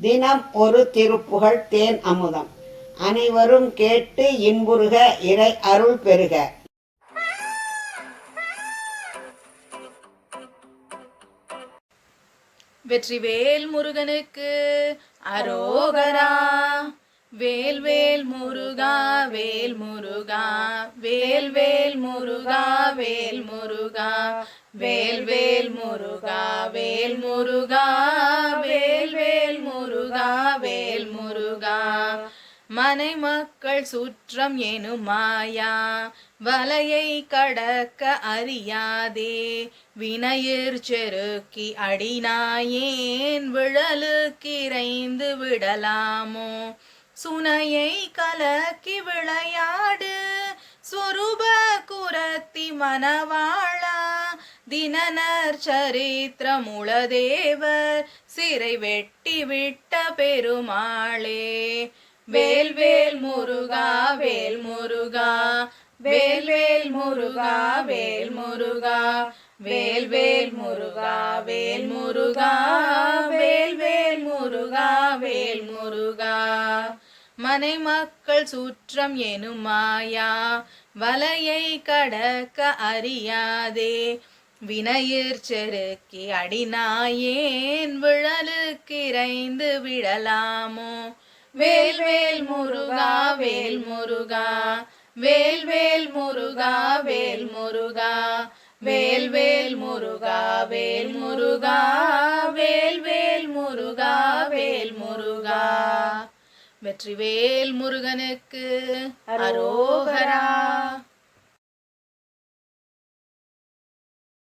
தினம் ஒரு திருப்புகழ் தேன் அமுதம். அனைவரும் கேட்டு இன்புறுக இறை அருள் பெறுக. வெற்றிவேல் முருகனுக்கு அரோகரா. வேல் வேல் முருகா வேல் முருகா. வேல் வேல் முருகா வேல் முருகா. வேல் வேல் முருகா வேல் முருகா. மனை மக்கள் சுற்றம் எனும் மாயா. வலையை கடக்க அறியாதே. வினையிற் செருக்கி அடினாயேன் விழலுக்கிரைந்து விடலாமோ. சுனையை கலக்கி விளையாடு. ஸ்வரூப குரத்தி மனவாழா தினனர் சரித்திரமுளதேவர் சிறை வெட்டி விட்ட பெருமாளே. வேல் வேல் முருகா வேல் முருகா. வேல் வேல் முருகா வேல் முருகா. வேல் வேல் முருகா வேல் முருகா. வேல் வேல் முருகா வேல் முருகா. மனை மக்கள் சூற்றம் எனும் மாயா வலையை கடக்க அறியாதே. வினையிற் செருக்கி அடினாயேன் விழலுக்கிரைந்து விழலாமோ வேல் வேல் முருகா வேல் முருகா. வேல் வேல் முருகா வேல் முருகா. வேல் வேல் முருகா வேல் முருகா. வேல் வேல் முருகா வேல் முருகா. வெற்றிவேல் முருகனுக்கு அரோகரா.